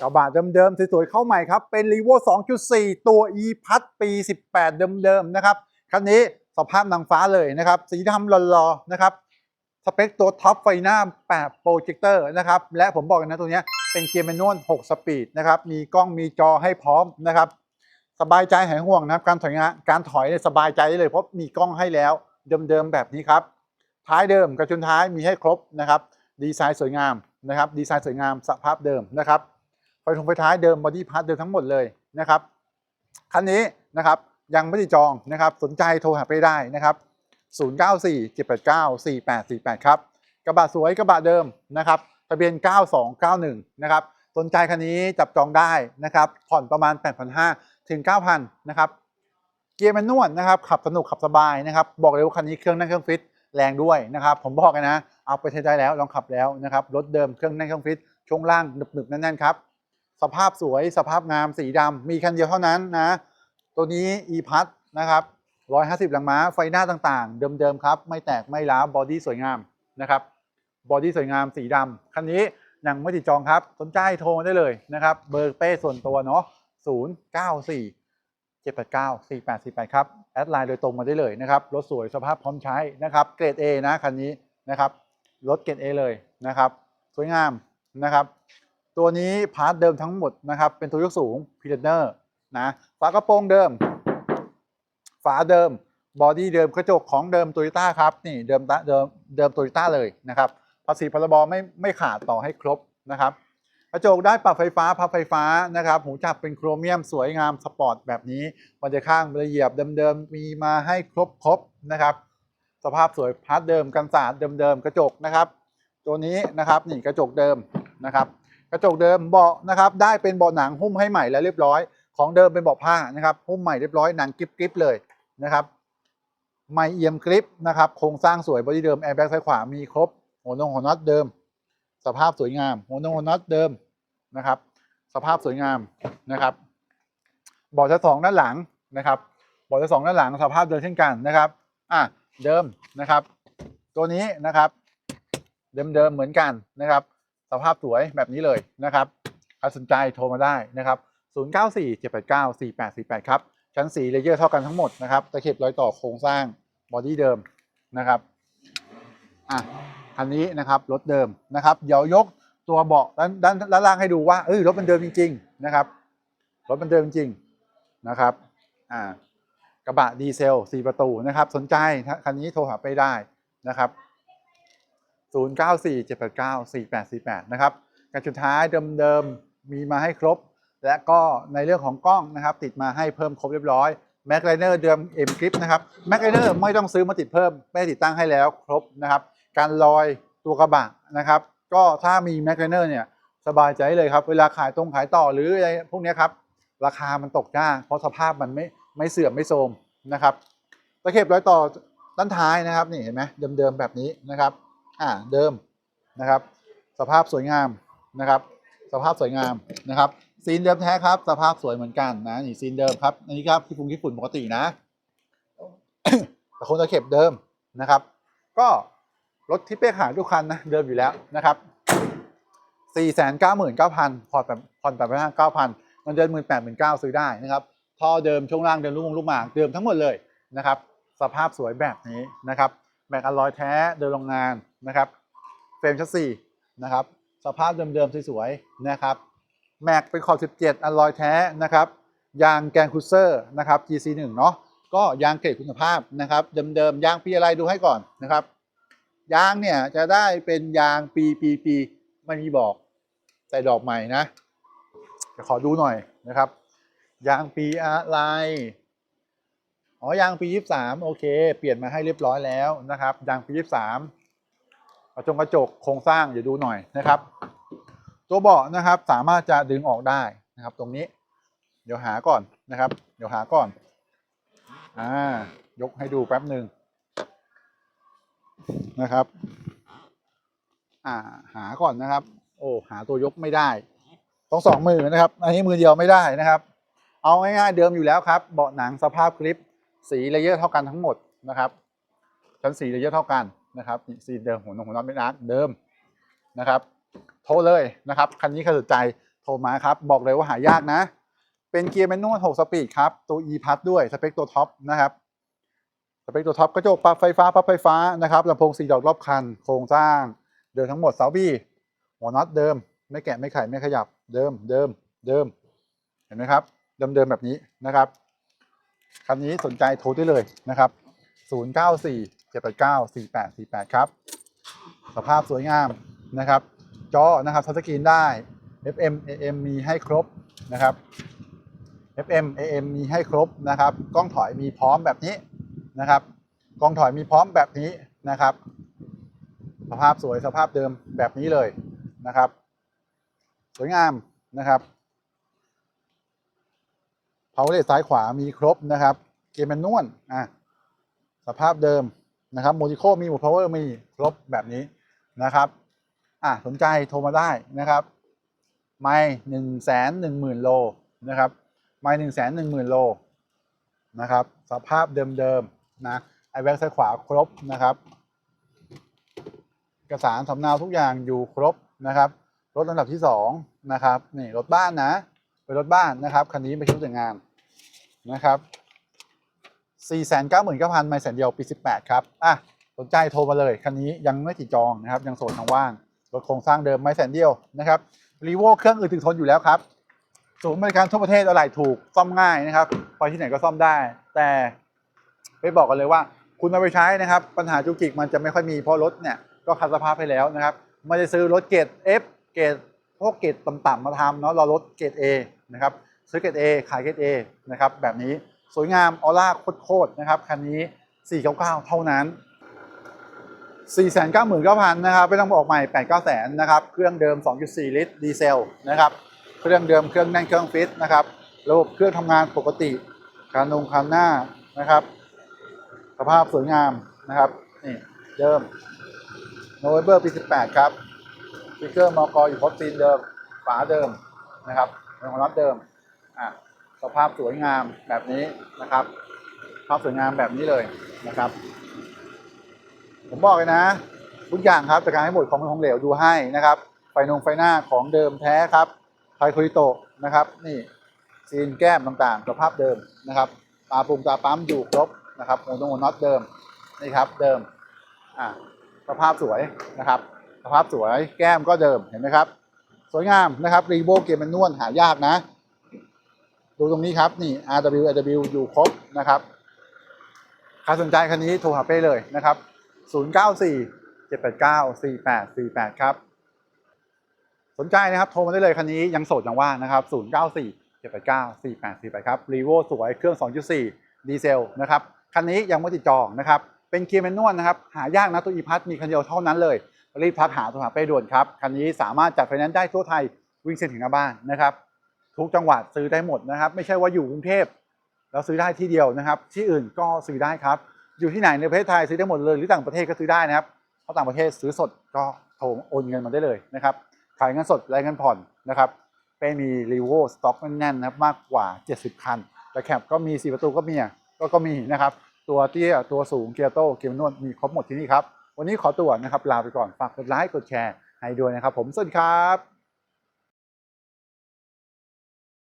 กระบะเดิมๆสวยๆเข้าใหม่ครับ เป็น r ีโว2.4 ตัว e พัดปี 18 เดิมๆนะครับ คันนี้สภาพนางฟ้าเลยนะครับ สีดำหล่อๆนะครับ สเปคตัวท็อปไฟหน้า8โปรเจคเตอร์นะครับ และผมบอกกันนะตัวนี้เป็นเกียร์แมนนวล 6 สปีดนะครับ มีกล้องมีจอให้พร้อมนะครับ สบายใจหายห่วงนะครับ การถอยงานการถอยเนี่ยสบายใจได้เลยเพราะมีกล้องให้แล้วเดิมๆแบบนี้ครับ ท้ายเดิมกระจุนท้ายมีให้ครบนะครับ ดีไซน์สวยงามนะครับ ดีไซน์สวยงามสภาพเดิมนะครับ ทงไฟท้ายเดิมบอดี้พาร์ทเดิมทั้งหมดเลยนะครับคันนี้นะครับยังไม่ได้จองนะครับสนใจโทรหาไปได้นะครับ 094 789 4848 ครับ กระบะสวยกระบะเดิมนะครับทะเบียน 9291 นะครับสนใจคันนี้จับจองได้นะครับผ่อนประมาณ 8,500 ถึง 9,000 นะครับ เกียร์แมนนวลนะครับ ขับสนุกขับสบายนะครับ บอกเลยว่าคันนี้เครื่องนั่งเครื่องฟิตแรงด้วยนะครับ ผมบอกเลยนะ เอาไปใช้ได้แล้วลองขับแล้วนะครับรถเดิมเครื่องนั่งเครื่องฟิตช่วงล่างหนึบๆแน่นๆครับ สภาพสวยสภาพงามสีดำมีคันเดียวเท่านั้นนะ ตัวนี้ e พัทนะครับ150 แรงม้าไฟหน้าต่างๆ เดิมๆครับ ไม่แตกไม่ร้าบอดี้สวยงามนะครับบอดี้สวยงามสีดำคันนี้ยังไม่ติดจองครับ สนใจโทรมาได้เลยนะครับ เบอร์เป้ส่วนตัวเนาะ094 789 4848 ครับ แอดไลน์โดยตรงมาได้เลยนะครับ รถสวยสภาพพร้อมใช้นะครับ เกรด A นะคันนี้นะครับ รถเกรด A เลยนะครับ สวยงามนะครับ ตัวนี้พาร์ทเดิมทั้งหมดนะครับ เป็นตัวยกสูงพีเดอร์นะฝากระโปรงเดิม ฝาเดิมบอดี้เดิมกระจกของเดิมโตโยต้าครับนี่เดิมตะเดิมเดิมโตโยต้าเลยนะครับภาษีพรบไม่ไม่ขาดต่อให้ครบนะครับกระจกได้ปรับไฟฟ้าพับไฟฟ้านะครับหูจับเป็นโครเมียมสวยงามสปอร์ตแบบนี้บันไดข้างบันไดเหยียบเดิมๆมีมาให้ครบครบนะครับ สภาพสวยพาร์ทเดิมกันสาดเดิมๆกระจกนะครับ ตัวนี้นะครับนี่กระจกเดิมนะครับ กระจกเดิมเบาะนะครับได้เป็นเบาะหนังหุ้มให้ใหม่แล้วเรียบร้อย ของเดิมเป็นเบาะผ้านะครับหุ้มใหม่เรียบร้อยหนังกริบๆเลยนะครับไม่เอี่ยมกริบนะครับโครงสร้างสวยบอดี้เดิมแอร์แบ็กซ้ายขวามีครบหัวนงหัวน็อตเดิม สภาพสวยงาม หัวนงหัวน็อตเดิมนะครับ สภาพสวยงามนะครับเบาะชั้นสองด้านหลังนะครับเบาะชั้นสองด้านหลังสภาพเดิมเช่นกันนะครับอะเดิมนะครับ ตัวนี้นะครับ เดิมๆเหมือนกันนะครับ สภาพสวยแบบนี้เลยนะครับใครสนใจโทรมาได้นะครับ 0947894848 ครับ ชั้นสีเลเยอร์เท่ากันทั้งหมดนะครับตะเข็บรอยต่อโครงสร้างบอดี้เดิมนะครับอะคันนี้นะครับรถเดิมนะครับ เดี๋ยวยกตัวเบาะด้านด้านด้านล่างให้ดูว่าเอ้ยรถมันเดิมจริง ๆ นะครับ รถมันเดิมจริงนะครับอ่ากระบะดีเซล 4 ประตูนะครับ สนใจคันนี้โทรหาไปได้นะครับ 0947894848 นะครับการสุดท้ายเดิมๆ มีมาให้ครบ และก็ในเรื่องของกล้องนะครับ ติดมาให้เพิ่มครบเรียบร้อยแม็กไลเนอร์เดิม M Grip นะครับแม็กไลเนอร์ไม่ต้องซื้อมาติดเพิ่ม ไม่ติดตั้งให้แล้วครบนะครับ การลอยตัวกระบะนะครับ ก็ถ้ามีแม็กไลเนอร์เนี่ยสบายใจเลยครับ เวลาขายตรงขายต่อหรืออะไรพวกนี้ครับ ราคามันตกยากเพราะสภาพมันไม่ไม่เสื่อมไม่โทรมนะครับตะเข็บร้อยต่อด้านท้ายนะครับนี่เห็นไหมเดิมๆแบบนี้นะครับ อ่าเดิมนะครับ สภาพสวยงามนะครับ สภาพสวยงามนะครับซีนเดิมแท้ครับ สภาพสวยเหมือนกันนะนี่ซีนเดิมครับอันนี้ครับที่ฝุ่นที่ฝุ่นปกตินะแต่คนตะเข็บเดิมนะครับ ก็รถที่เป้ขายทุกคันนะเดิมอยู่แล้วนะครับสี่แสนเก้าหมื่นเก้าพันผ่อนแบบผ่อนแบบห้าเก้าพันมันเดินหมื่นแปดหมื่นเก้าซื้อได้นะครับท่อเดิมช่วงล่างเดิมลูกมงลูกหมากเดิมทั้งหมดเลยนะครับ สภาพสวยแบบนี้นะครับแม็กอลลอยแท้เดินโรงงาน นะครับเฟรมชัสซีนะครับสภาพเดิมๆสวยๆนะครับแม็กเป็นขอบ 17 อัลลอยแท้นะครับยางแกนคูเซอร์นะครับ GC1 เนาะก็ยางเกรดคุณภาพนะครับเดิมๆยางปีอะไรดูให้ก่อนนะครับยางเนี่ยจะได้เป็นยางปีปีปีไม่มีบอกใส่ดอกใหม่นะจะขอดูหน่อยนะครับ ยางปีอะไรอ๋อยางปี 23 โอเค เปลี่ยนมาให้เรียบร้อยแล้วนะครับ ยางปี 23 ระจงกระจกโครงสร้างเดี๋ยวดูหน่อยนะครับ ตัวเบาะนะครับสามารถจะดึงออกได้นะครับ ตรงนี้ เดี๋ยวหาก่อนนะครับ เดี๋ยวหาก่อนอ่ายกให้ดูแป๊บหนึ่งนะครับ อ่าหาก่อนนะครับ โอ้หาตัวยกไม่ได้ต้องสองมือนะครับ อันนี้มือเดียวไม่ได้นะครับ เอาง่ายๆเดิมอยู่แล้วครับ เบาะหนังสภาพคลิป สีเลเยอร์เท่ากันทั้งหมดนะครับ ชั้นสีเลเยอร์เท่ากัน นะครับสีเดิมหัวนงหัวน็อตไม่นักเดิมนะครับโทรเลยนะครับคันนี้ใครสนใจโทรมาครับ บอกเลยว่าหายากนะ เป็นเกียร์แมนนวล6สปีดครับตัว e พัดด้วยสเปคตัวท็อปนะครับสเปคตัวท็อปกระจกปรับไฟฟ้าปรับไฟฟ้านะครับลำโพงสีดอกรอบคัน โครงสร้าง เดิมทั้งหมดเสาบี้หัวน็อตเดิม ไม่แกะไม่ไขไม่ขยับเดิมเดิมเดิม เห็นไหมครับ เดิมเดิมแบบนี้นะครับคันนี้สนใจโทรได้เลยนะครับ 094 789 4848 ครับ สภาพสวยงามนะครับ จอนะครับทัชสกรีนได้ FM AM มีให้ครบนะครับ FM AM มีให้ครบนะครับ กล้องถอยมีพร้อมแบบนี้นะครับ กล้องถอยมีพร้อมแบบนี้นะครับ สภาพสวยสภาพเดิมแบบนี้เลยนะครับ สวยงามนะครับเผาเลสซ้ายขวามีครบนะครับ เกมแมนนวลอะสภาพเดิม นะครับโมดิโคมีหมดพาวเวอร์มีครบแบบนี้นะครับอะสนใจโทรมาได้นะครับ ไม่หนึ่งแสนหนึ่งหมื่นโลนะครับไม่หนึ่งแสนหนึ่งหมื่นโลนะครับ สภาพเดิมๆนะไอแบ็กซ้ายขวาครบนะครับเอกสารสำเนาทุกอย่างอยู่ครบนะครับรถลำดับที่สองนะครับนี่รถบ้านนะเป็นรถบ้านนะครับคันนี้ไม่ใช่รถแต่งงานนะครับ 4 9 9 0 0 0ไม่แสนเดียวปี 18 ครับ อะ สนใจโทรมาเลย คันนี้ยังไม่ติดจองนะครับ ยังโสดทางว่าง รถโครงสร้างเดิมไม่แสนเดียวนะครับรีโวเครื่องอื่นถึงทนอยู่แล้วครับศูนย์บริการทั่วประเทศอะไรถูกซ่อมง่ายนะครับ ไปที่ไหนก็ซ่อมได้ แต่ไปบอกกันเลยว่า คุณเอาไปใช้นะครับ ปัญหาจุกจิกมันจะไม่ค่อยมีเพราะรถเนี่ยก็คัดสภาพให้แล้วนะครับไม่ได้ซื้อรถเกรด F เกรดพวกเกรดต่ำๆมาทำเนาะเรารถเกรด A นะครับซื้อเกรด A ขายเกรด A นะครับแบบนี้ สวยงามออร่าโคตรๆนะครับคันนี้ 499 เท่านั้น 499,000 นะครับไม่ต้องบอกใหม่ 8 9แสนนะครับ เครื่องเดิม 2.4 ลิตรดีเซลนะครับ เครื่องเดิมเครื่องแน่นเครื่องฟิตนะครับ ระบบเครื่องทำงานปกติการลงคันหน้านะครับ สภาพสวยงามนะครับนี่เดิมโนเวเบอร์ปี 18 ครับสติ๊กเกอร์มอกอยู่ครบซีนเดิมฝาเดิมนะครับเป็นของรับเดิมอะ สภาพสวยงามแบบนี้นะครับภาพสวยงามแบบนี้เลยนะครับ ผมบอกเลยนะ ทุกอย่างครับจากการให้หมดของเป็นของเหลวดูให้นะครับ ไฟนงไฟหน้าของเดิมแท้ครับไทโคริโตะนะครับ นี่ซีนแก้มต่างๆสภาพเดิมนะครับตาปุ่มตาปั๊มอยู่ครบนะครับหัวตรงหัวน็อตเดิมนี่ครับเดิมอ่าสภาพสวยนะครับสภาพสวยแก้มก็เดิมเห็นไหมครับ สวยงามนะครับรีโบเกมมันนวลหายากนะ ดูตรงนี้ครับนี่ RW RW อยู่ครบนะครับใครสนใจคันนี้โทรหาเป้เลยนะครับ 094 789 4848 ครับ สนใจนะครับโทรมาได้เลยคันนี้ยังโสดยังว่างนะครับ 094 789 4848 ครับรีโวสวยเครื่อง 2.4 ดีเซลนะครับ คันนี้ยังไม่ติดจองนะครับ เป็นเกียร์แมนนวลนะครับ หายากนะตัวอีพัทมีคันเดียวเท่านั้นเลย รีบทักหาโทรหาเป้ด่วนครับ คันนี้สามารถจัดไฟแนนซ์ได้ทั่วไทยวิ่งเส้นถึงหน้าบ้านนะครับ ทุกจังหวัดซื้อได้หมดนะครับ ไม่ใช่ว่าอยู่กรุงเทพแล้วซื้อได้ที่เดียวนะครับ ที่อื่นก็ซื้อได้ครับ อยู่ที่ไหนในประเทศไทยซื้อได้หมดเลยหรือต่างประเทศก็ซื้อได้นะครับเพราะต่างประเทศซื้อสดก็โทรโอนเงินมาได้เลยนะครับขายเงินสดรายเงินผ่อนนะครับเป้มีรีโวสต็อกแน่นๆนะครับมากกว่า 70 คัน แต่แคปก็มี 4 ประตูก็มีก็ก็มีนะครับ ตัวเตี้ยตัวสูงเกียร์โต้เกียร์นวดมีครบหมดที่นี่ครับ วันนี้ขอตัวนะครับ ลาไปก่อน ฝากกดไลค์กดแชร์ให้ด้วยนะครับ ผมสวัสดีครับ